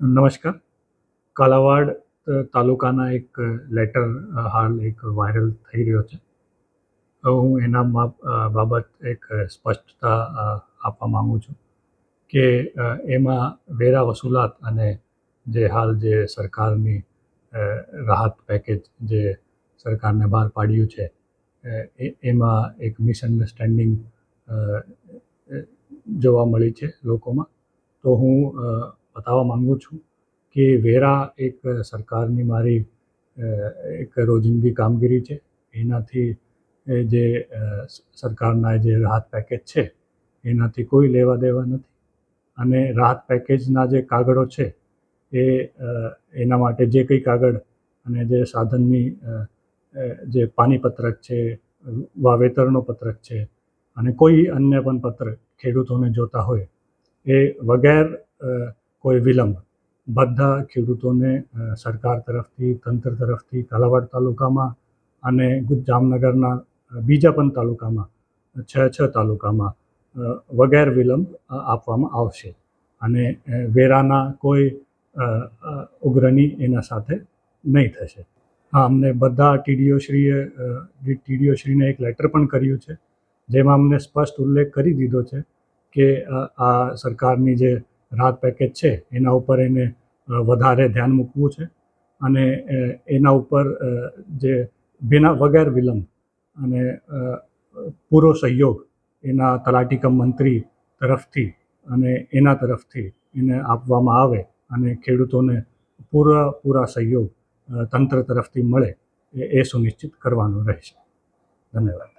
નમસ્કાર. કાલાવાડ તાલુકાના એક લેટર હાલ એક વાયરલ થઈ રહ્યો છે. હું એના બાબત એક સ્પષ્ટતા આપવા માગું છું કે એમાં વેરા વસૂલાત અને જે હાલ જે સરકારની રાહત પેકેજ જે સરકારને બહાર પાડ્યું છે એમાં એક મિસઅન્ડરસ્ટેન્ડિંગ જોવા મળી છે લોકોમાં. તો હું બતાવવા માંગુ છું કે વેરા એક સરકારની મારી એક રોજિંદી કામગીરી છે. એનાથી જે સરકારના જે રાહત પેકેજ છે, એનાથી કોઈ લેવા દેવા નથી. અને રાહત પેકેજના જે કાગળો છે, એ એના માટે જે કંઈ કાગળ અને જે સાધનની જે પાણીપત્રક છે, વાવેતરનો પત્રક છે અને કોઈ અન્ય પણ પત્ર ખેડૂતોને જોતા હોય, એ વગેર કોઈ વિલંબ. બધા ખેડૂતોને સરકાર તરફથી તંત્ર તરફથી કાલાવાડ તાલુકામાં અને જામનગરના બીજા પણ તાલુકામાં છ છ તાલુકામાં વગેરે વિલંબ આપવામાં આવશે. અને વેરાના કોઈ અ, એના સાથે નહીં થશે. હા અમને બધા ટીડીઓશ્રીએ ટીડીઓશ્રીને એક લેટર પણ કર્યું છે જેમાં અમને સ્પષ્ટ ઉલ્લેખ કરી દીધો છે કે આ સરકારની જે રાહત પેકેજ છે, એના ઉપર એને વધારે ધ્યાન મૂકવું છે. અને એના ઉપર જે બિના વગર વિલંબ અને પૂરો સહયોગ એના તલાટી કમ મંત્રી તરફથી અને એના તરફથી એને આપવામાં આવે અને ખેડૂતોને પૂરા પૂરા સહયોગ તંત્ર તરફથી મળે એ સુનિશ્ચિત કરવાનું રહેશે. ધન્યવાદ.